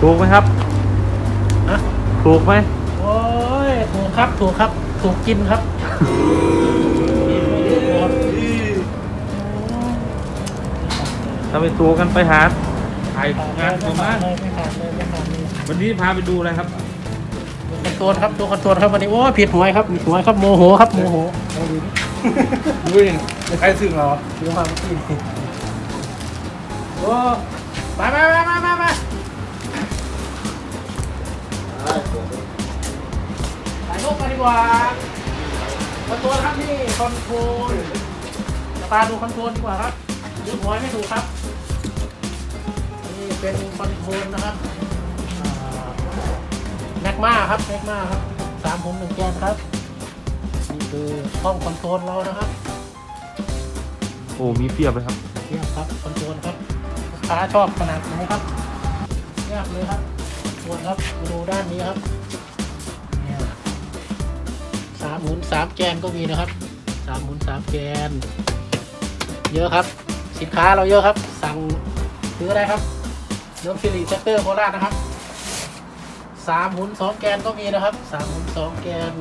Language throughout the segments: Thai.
ถูกไหมครับฮะถูกไหมโอ้ยถูกครับถูกครับถูกกินครับครับถ้าไม่ถูกกันไปหาถ่ายงานผมไม่นะขาดเลยไม่ขาดเลยไม่ขาดเลยวันนี้พาไปดูอะไรครับดูคอนโทรลครับดูคอนโทรลครับวันนี้โอ้ยผิดหวยครับผิดหวยครับโมโหครับโมโหเอาดูดิวิ่งใครซึ่งเหรอดูความเมื่อกี้สิโอ้มามามามามามา กันดีกว่าคอนโทรลครับนี่คอนโทรลจะตาดูคอนโทรลดีกว่าครับดูหวยไม่ถูกครับ นี่เป็นคอนโทรลนะครับแม็กมาครับแม็กมาครับสามผมหนึ่งแกนครับ นี่คือห้องคอนโทรลเรานะครับโอ้มีเพียบเลยครับเทียบครับคอนโทรลครับลูกค้าชอบขนาดไหนครับเทียบเลยครับส่วนครับมาดูด้านนี้ครับเนี่ยสามหมุนสามแกนก็มีนะครับสามหมุนสามแกน เยอะครับ สินค้าเราเยอะครับ สั่งซื้อได้ครับเริ่มฟิลิเซกเตอร์โคราชนะครับสามหมุนสองแกนก็มีนะครับสามหมุนสองแกน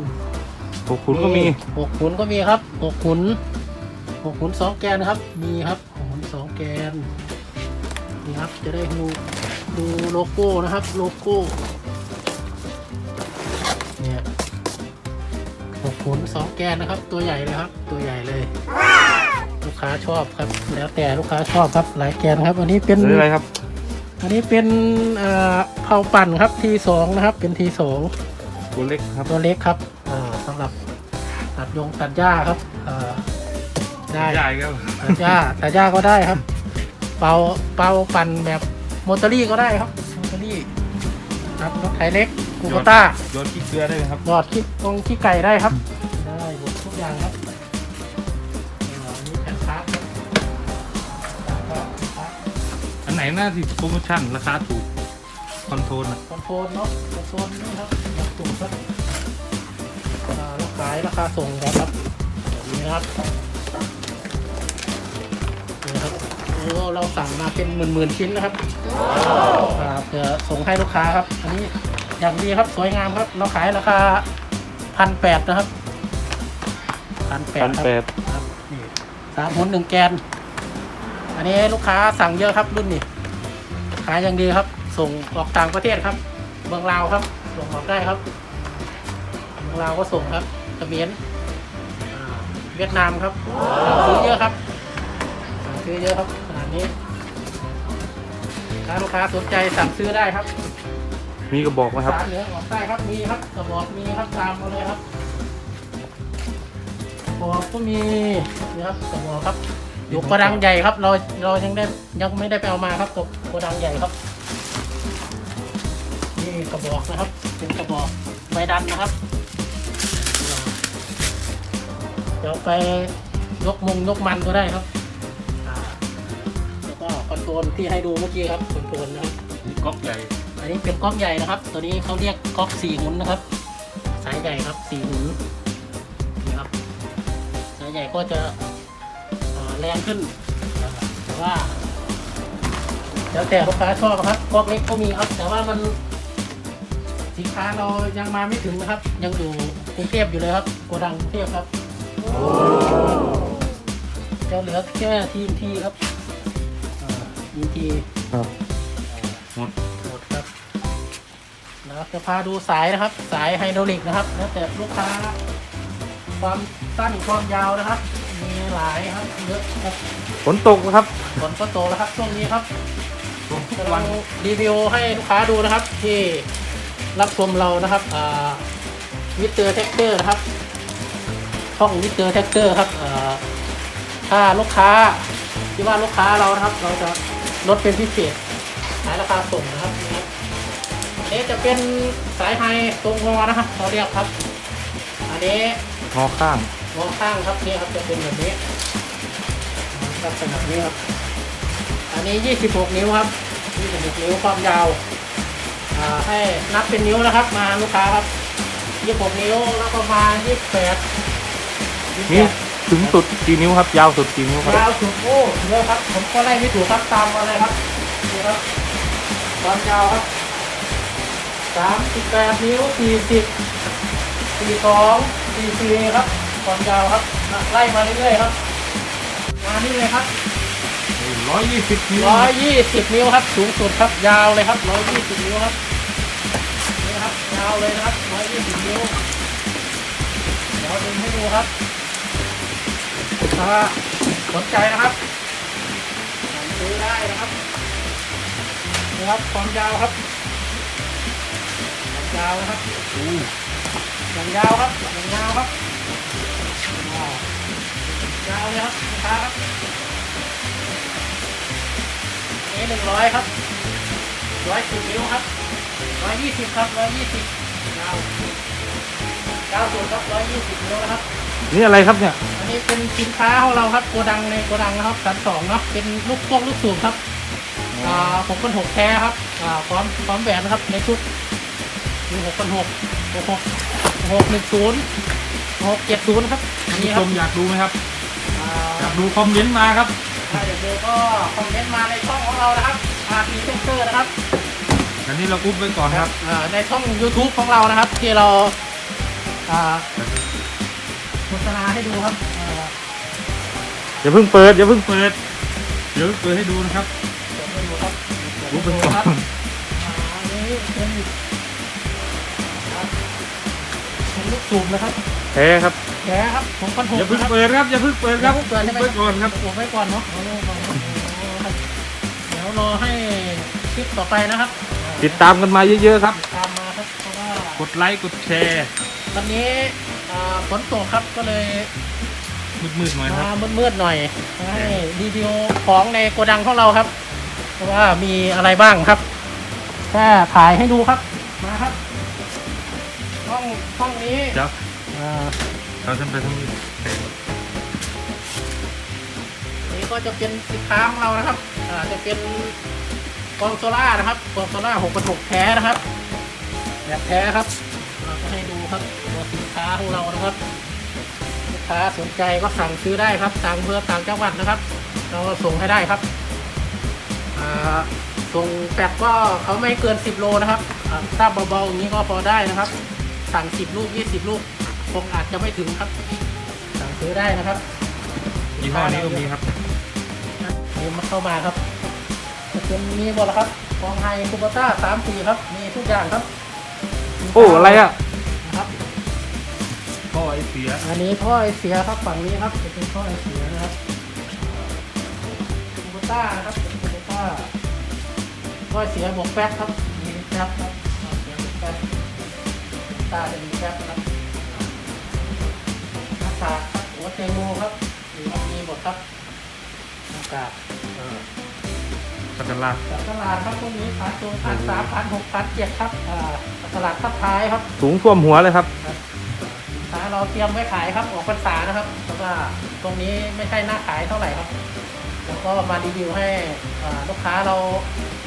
ถูกคุณก็มีหกขุนก็มีครับหกขุนหกขุนสองแกนนะครับ มีครับหกขุนสองแกนนี่ครับจะได้ดูดูโลโก้นะครับ โลโก้ ขุนสองแกนนะครับ ตัวใหญ่เลยครับ ตัวใหญ่เลย ลูกค้าชอบครับ แล้วแต่ลูกค้าชอบครับหลายแกนครับ อันนี้เป็นหรืออะไรครับ อันนี้เป็นเอ่อเผาปั่นครับทีสองนะครับ เป็นทีสองตัวเล็กครับตัวเล็กครับอ่าสำหรับตัดยงตัดหญ้าครับอ่าได้ใหญ่ครับตัดหญ้าตัดหญ้าก็ได้ครับ เป่าเป่าปั่นแบบมอเตอรี่ก็ได้ครับมอเตอรี่ครับรถไถเล็ก คูโบต้าโยนขี้เกลือได้ไหมครับหลอดขี้ตรงขี้ไก่ได้ครับ ได้หมดทุกอย่างครับอ่านี่แผ่นพาร์ทครับแผ่นพาร์ทอันไหนหน้าที่โปรโมชั่นราคาถูกคอนโทรลอะคอนโทรลเนาะคอนโทรลนี่ครับแบบสูงครับอ่าราคายราคาส่งนะครับแบบนี้นะครับนี่ครับโอ้เราสั่งมาเป็นหมื่นๆชิ้นนะครับอ่าเพื่อส่งให้ลูกค้าครับ อันนี้ อย่างดีครับสวยงามครับ เราขายราคาพันแปดนะครับพันแปดพันครับแปดครับนี่สามหุ่นหนึ่งแกน อันนี้ลูกค้าสั่งเยอะครับรุ่นนี้ ขายอย่างดีครับ ส่งออกต่างประเทศครับเมืองลาวครับ ส่งออกได้ครับเมืองลาวก็ส่งครับเขมรอ่าเวียดนามครับสั่งซื้อเยอะครับสั่งซื้อเยอะครับขนาดนี้ถ้าลูกค้าสนใจสั่งซื้อได้ครับ มีกระบอกไหมครับ สารเหนือออกใต้ครับมีครับกระบอกมีครับตามมาเลยครับกระบอกก็มีนี่ครับกระบอกครับอยู่กระดังใหญ่ครับ เราเรายังได้ยังไม่ได้ไปเอามาครับกับกระดังใหญ่ครับนี่กระบอกนะครับ เป็นกระบอกใบดันนะครับ เดี๋ยวไปยกมงยกมันก็ได้ครับอ่าแล้วก็คอนโทรลที่ให้ดูเมื่อกี้ครับคอนโทรลนะครับก๊อกใหญ่อั นนี้เป็นก๊อกใหญ่นะครับ ตัวนี้เขาเรียกก๊อกสี่หุนนะครับ สายใหญ่ครับสี่หุนนี่ครับ สายใหญ่ก็จะแรงขึ้นแต่ว่า แล้วแต่ลูกค้าชอบครับก๊อกเล็กก็มีครับ แต่ว่ามันสินค้าเรายังมาไม่ถึงนะครับ ยังอยู่กรุงเทพอยู่เลยครับโกดังกรุงเทพครับจะเหลือแค่ทีมทีครับทีมที จะพาดูสายนะครับ สายไฮดรอลิกนะครับ แล้วแต่ลูกค้า ความสั้นความยาวนะครับ มีหลายครับเยอะครับฝนตกนะครับฝนก็โตแล้วครับช่วงนี้ครับจะลองรีวิวให้ลูกค้าดูนะครับ ที่รับชมเรานะครับวิเตอร์แท็กเตอร์นะครับช่องวิเตอร์แท็กเตอร์ครับถ้าลูกค้าที่ว่าลูกค้าเรานะครับ เราจะลดเป็นพิเศษขายราคาส่งนะครับ อันนี้จะเป็นสายไฮตรงงอนะครับเราเรียกครับ อันนี้งอข้างงอข้างครับนี่ครับจะเป็นแบบนี้ลักษณะนี้ครับ อันนี้ 26 นิ้วครับ26นิ้วความยาวอ่าให้นับเป็นนิ้วนะครับ มาลูกค้าครับ26นิ้วแล้วก็มา28มีถึงสุดกี่นิ้วครับ ยาวสุดกี่นิ้วครับยาวสุดโอ้เยอะครับ ผมก็ไล่ไม่ถูกครับตามมาเลยครับนี่ครับความยาวครับ สามสิบแปดนิ้วสี่สิบสี่สองสี่สี่ครับความยาวครับไล่มาเรื่อยๆครับ มานี่เลยครับร้อยยี่สิบนิ้วร้อยยี่สิบนิ้วครับ สูงสุดครับ ยาวเลยครับร้อยยี่สิบนิ้วครับนี่ครับ ยาวเลยนะครับร้อยยี่สิบนิ้วเดี๋ยวดึงให้ดูครับถ้าสนใจนะครับสั่งซื้อได้นะครับนี่ครับความยาวครับความ ยาวนะครับอย่างยาวครับอย่างยาวครับอ่ายาวเลยครับลูกค้าครับนี้หนึ่งร้อยครับร้อยสิบนิ้วครับร้อยยี่สิบครับร้อยยี่สิบยาวยาวสุดครับร้อยยี่สิบนิ้วนะครับ นี่อะไรครับเนี่ย อันนี้เป็นสินค้าของเราครับโกดังในโกดังนะครับชั้นสองเนาะเป็นลูกพวกลูกสูบครับ อ่าหกพันหกแท้ครับ อ่าพร้อมพร้อมแหวนนะครับในชุด มีหกพันหกหกหกหกหนึ่งศูนย์หกเจ็ดศูนย์ครับอันผู้นี้ชครับมอยากดูไหมครับอ่าอยากดูคอมเมนต์มาครับถ้าอยากดูก็คอมเมนต์มาในช่องของเรานะครับอาร์ทีเซนเตอร์นะครับอันนี้เราอุ๊บไว้ก่อนครับอ่าในช่อง YouTube ของเรานะครับ ที่เราอ่าโฆษณาให้ดูครับอ่าอย่าเพิ่งเปิดอย่าเพิ่งเปิดเดี๋ยวเปิดให้ดูนะครับเดี๋ยวให้ดูครับอุ๊บเดี๋ไว้ยวให้ดูก่อครับนอ่าอันนี้เป็นครับเป็นลูก สูบนะครับแท้ครับแท้ครับผมพันหกอย่าเพิ่งครับเปิดครับอย่าเพิ่งเปิดครับเปิดใช่ไหมไว้ก่อนครับผมไว้ก่อนเนาะเอาไว้ก่อนครับโอ้ครับเดี๋ยวรอให้คลิปต่อไปนะครับติดตามกันมาเยอะๆครับ ติดตามมาครับเพราะว่ากดไลค์กดแชร์วันนี้อ่าฝนตกครับก็เลยมืดๆหน่อยครับ มามืดๆหน่อยให้รีวิวของในโกดังของเราครับเพราะว่ามีอะไรบ้างครับแค่ถ่ายให้ดูครับมาครับห้ องห้องนี้เดี๋ยวอ่าเราจะไปทางนี้นี่ก็จะเป็นสินค้าของเรานะครับอ่าจะเป็นกองโซล่านะครับกองโซล่าหกพันหกแท้นะครับแบบแท้ครับเราก็ให้ดูครับตัวสินค้าของเรานะครับลูกค้าสนใจก็สั่งซื้อได้ครับสั่งเพื่อต่างจังหวัดนะครับ เราส่งให้ได้ครับอ่าส่งแปดก็เขาไม่เกิน 10 โลนะครับอ่าถ้าเบาๆอย่างนี้ก็พอได้นะครับ สั่ง10ลูก20ลูกคงอาจจะไม่ถึงครับ สั่งซื้อได้นะครับยี่ห้อนี้ก็มีครับนี่มาเข้ามาครับเป็นมีหมดแล้วครับกองไฮคูปต้าสามสี่ครับมีทุกอย่างครับ โอ้อะไรอะนะครับท่อไอเสีย อันนี้ท่อไอเสียครับฝั่งนี้ครับจะเป็นท่อไอเสียนะครับคูปต้านะครับเป็นคูปต้าท่อไอเสียบวกแป๊กครับมีแป๊กครับ ต้าจะมีแป๊กนะครับหน้ากากครับหัวเตงโมครับมีครับมีหมดครับหน้ากากเออพัฒนาจากตลาดครับพวกนี้พันตัวพันสามพันหกพันเจ็ดครับอ่าตลาดทับท้ายครับสูงท่วมหัวเลยครับ สินค้าเราเตรียมไว้ขายครับออกพรรษานะครับเพราะว่าตรงนี้ไม่ใช่หน้าขายเท่าไหร่ครับแล้วก็มารีวิวให้อ่าลูกค้าเรา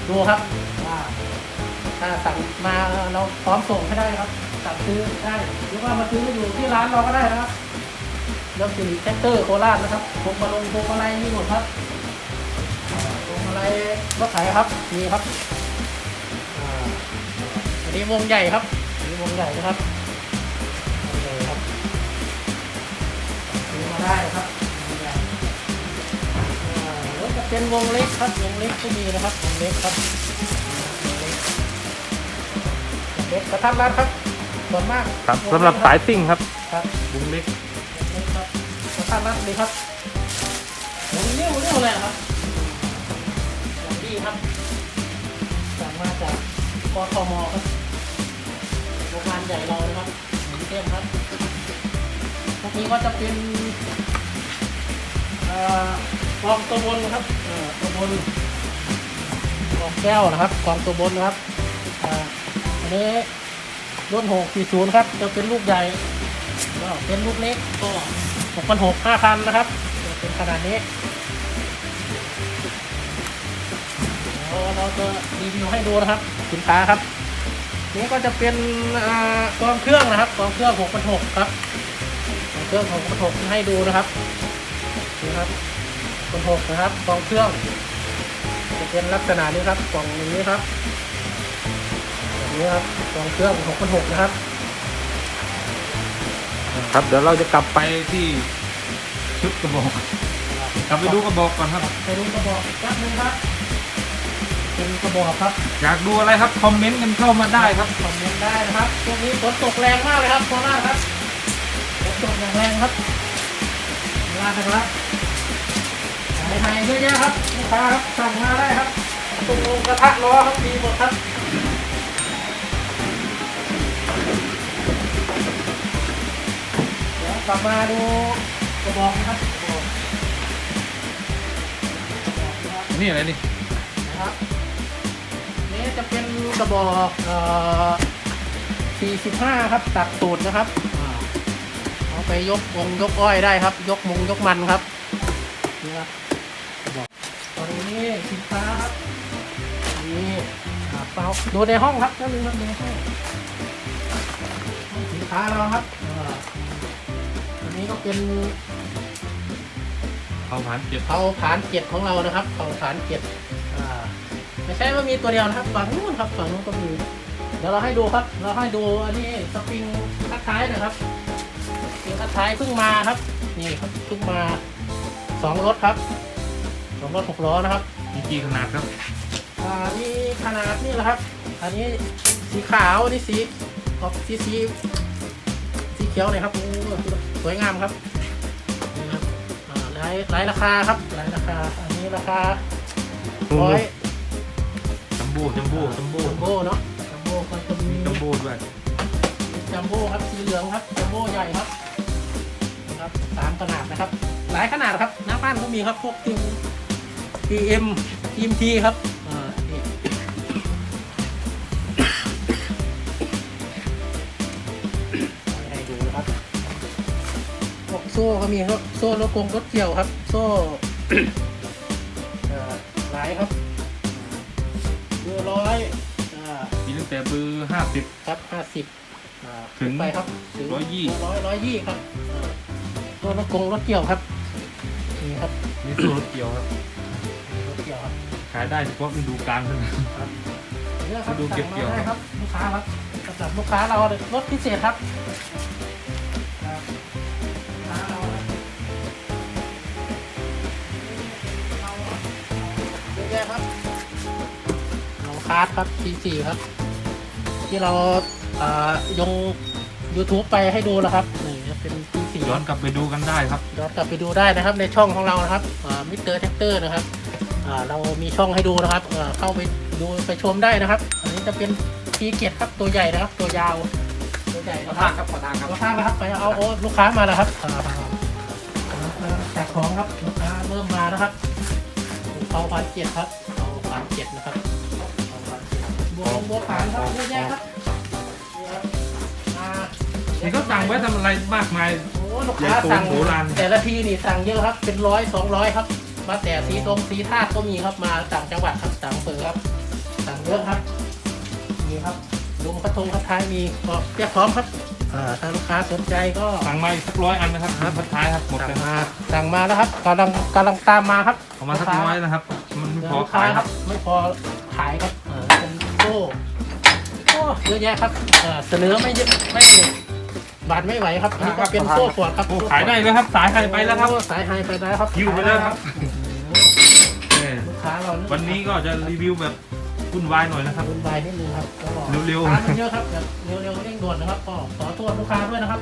ดูครับว่าถ้าสั่งมาเราพร้อมส่งให้ได้ครับ สั่งซื้อได้หรือว่ามาซื้ออยู่ที่ร้านเราก็ได้นะครับเรื่องสิริแท็กเตอร์โคราชนะครับพวงมาลงพวงมาลัยมีหมดครับพวงมาลัยรถไถครับมีครับอันนี้วงใหญ่ครับอันนี้วงใหญ่นะครับวงใหญ่ครับซื้อมาได้ครับวงใหญ่อ่าแล้วจะเป็นวงเล็กครับวงเล็กก็มีนะครับวงเล็กครับเล็กวงเล็กกระทัดรัดครับ ส่วนมากครับวงสำหรับเล็กสายซิ่งครับครับวงเล็กวงเล็กครับกระทัดรัดเลยครับวงนิ้วนิ้วเลยครับอย่างดีครับสั่งมาจากกทมครับโรงงานใหญ่เรานะครับกรุงเทพครับพวกนี้ก็จะเป็นเอ่อกองตัวบนนะครับเอ่อตัวบนกองแก้วนะครับกองตัวบนนะครับอ่าอันนี้ รุ่นหกสี่ศูนย์ครับ จะเป็นลูกใหญ่ก็เป็นลูกเล็กก็หกพันหกห้าพันนะครับ จะเป็นขนาดนี้เดี๋ยวเราจะรีวิวให้ดูนะครับ สินค้าครับ นี่ก็จะเป็นอ่ากองเครื่องนะครับกองเครื่องหกพันหกครับกองเครื่องหกพันหกให้ดูนะครับนี่ครับกล่องหกนะครับกล่องเครื่อง จะเป็นลักษณะนี้ครับกล่องนี้ครับ นี้นี่ครับสองเครื่องหกพันหกนะครับ ครับ เดี๋ยวเราจะกลับไปที่ชุดกระบอก กลับไปดูกระบอกก่อนครับ ไปดูกระบอกอีกแป๊บนึงครับ เป็นกระบอกครับ อยากดูอะไรครับคอมเมนต์กันเข้ามาได้ครับคอมเมนต์ได้นะครับช่วงนี้ฝนตกแรงมากเลยครับโคราชครับฝนตกอย่างแรงครับโคราชนะครับขายไทยเยอะแยะครับลูกค้าครับสั่งมาได้ครับตุ้งกระทะล้อครับมีหมดครับ เดี๋ยวกลับมาดูกระบอกนะครับกระบอกนะครับนี่อะไรนี่นะครับนี่จะเป็นกระบอกเอ่อ45 ครับตัดตูดนะครับอ่าเอาไปยกวงยกอ้อยได้ครับ ยกมงยกมันครับนี่ครับกระบอกตอนนี้สินค้าครับนี่อ่าเปล่าดูในห้องครับนั่นเองครับในห้องสินค้าเราครับอ่าอั นนี้ก็เป็นเขาผ่านเจ็บเผาผานเจ็ดของเรานะครับเผาผานเจ็ดอ่าไม่ใช่ว่ามีตัวเดียวนะครับฝั่งนู้นครับฝั่งนู้นก็มีเดี๋ยวเราให้ดูครับ เราให้ดูอันนี้สปริงคัดท้ายนะครับสปริงคัดท้ายเพิ่งมาครับ นี่ครับเพิ่งมาสองรถครับสองรถหกล้อนะครับมีกี่ขนาดครับอ่านี่ขนาดนี่แหละครับ อันนี้สีขาวอันนี้สีออกสีสีสีเขียวหน่อยครับโอ้ สวยงามครับนี่ครับอ่าหลายหลายราคาครับหลายราคา อันนี้ราคาร้อยจัมโบ้จัมโบ้จัมโบ้จัมโบ้เนาะจัมโบ้ก็จะมีจัมโบ้ด้วยจัมโบ้ครับสีเหลืองครับจัมโบ้ใหญ่ครับนะครับสามขนาดนะครับ หลายขนาดครับหน้าบ้านก็มีครับพวกทีม PM ทีมทีครับ ซ่ก็มีครับ โซ่รถกงรถเกี่ยวครับ โซ่เอ่อหลายครับเบอร์ร้อยอ่ามีตั้งแต่เบอร์ห้าสิบครับห้าสิบถึงไปครับถึร้อยยี่ร้อยร้อยยี่ครับอ่ารถรถกงรถเกี่ยวครับนี่ครับมีสูตรเกี่ยวครับรถเกี่ยวครับขายได้เฉพาะฤดูกาลเท่านั้นเลือกครับดูเก็บเกี่ยวสั่งมาได้ครับลูกค้าครับสำหรับลูกค้าเรารถพิเศษครับครับ อะแยะครับเอาคาร์ดครับ C4 ครับ ที่เราอ่ายง YouTube ไปให้ดูแล้วครับนี่เป็น C4 ย้อนกลับไปดูกันได้ครับ ย้อนกลับไปดูได้นะครับ ในช่องของเรานะครับมิสเตอร์แท็กเตอร์นะครับอ่าเรามีช่องให้ดูนะครับอ่าเข้าไปดูไปชมได้นะครับ อันนี้จะเป็นทีเกียรครับตัวใหญ่นะครับ ตัวยาวตัวใหญ่นะครับครับขอทางครับขอทางนะครับไปเอาโอ้ลูกค้ามาแล้วครับอ่าจากของครับลูกค้าเริ่มมานะครับ เอาพันเจ็ดครับเอาพันเจ็ดนะครับเอาพันเจ็ดบัวบัวผานครับเยอะแยะครับนี่ครับอ่านี่เขาสั่งไว้ทำอะไรมากมาย โอ้ลูกค้าสั่งใหญ่โตมโหฬาร แต่ละทีนี่สั่งเยอะครับ เป็นร้อยสองร้อยครับ มาแต่สีตรงสีธาตุก็มีครับมาต่างจังหวัดครับต่างอำเภอครับ สั่งเยอะครับ มีครับลุงพัทงพัทท้ายมีก็เรียกพร้อมครับ อ่าถ้าลูกค้าสนใจก็ สั่งมาอีกสักร้อยอันนะครับสุดท้ายครับหมดสั่เลยงมาสั่งมาแล้วครับกำลังกำลังตามมาครับเอามาสักร้อยนะครับ มันไม่เดี๋ยวพอลูกค้าขายคครัรับบไม่พอขายครับอ่าเป็นโซ่โอ้เยอะแยะครับอ่าเสนอไม่เยอะไม่บาทไม่ไหวครับอันนี้ก็เป็นโซ่สวดครับโอ้ขายได้แล้วครับ สายใครไปแล้วครับ โอ้สายไฮไปแล้วครับคิวไปแล้วครับเออลูกค้าเรา วันนี้ก็จะรีวิวแบบ วุ่นวายหน่อยนะครับบุญบายนิดนึงครับก็บอกเร็วๆลูกค้ามันเยอะครับแบบเร็วๆเร่งด่วนนะครับก็ขอโทษลูกค้าด้วยนะครับ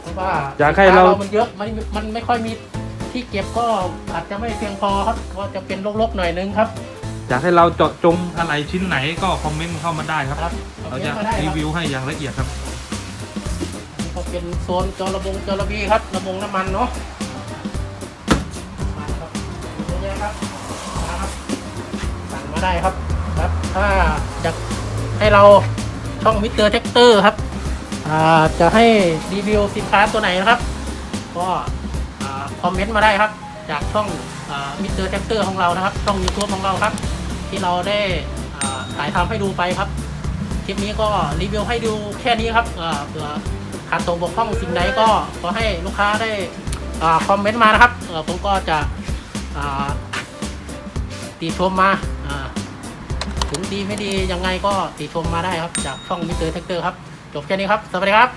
เพราะว่าอยากให้เราลูค้มันเยอะมันมันไม่ค่อยมีที่เก็บก็อาจจะไม่เพียงพอครับก็จะเป็นรกๆหน่อยนึงครับอยากให้เราเจาะจงอะไรชิ้นไหนก็คอมเมนต์เข้ามาได้ครับ ครับเราจะอมได้ครีบวิวให้อย่างละเอียดครับอันนี้ก็เป็นโซนจอระบงจอระบีครับระบงน้ำมันเนาะมาครับเยอะแยะครับมาครับสั่งมาได้ครับ ครับถ้าจะให้เราช่องมิเตอร์แท็กเตอร์ครับจะให้รีวิวสินค้าตัวไหนนะครับ ก็คอมเมนต์มาได้ครับ จากช่องมิเตอร์แท็กเตอร์ของเรานะครับ ช่องยูทูบของเราครับ ที่เราได้ถ่ายทำให้ดูไปครับคลิปนี้ก็รีวิวให้ดูแค่นี้ครับเผื่อขาดตกบกพร่องสิ่งใดก็ขอให้ลูกค้าได้คอมเมนต์มานะครับผมก็จะติชมมา ถึงดีไม่ดียังไงก็ติชมมาได้ครับ จากช่องมิสเตอร์แท็กเตอร์ครับ จบแค่นี้ครับ สวัสดีครับ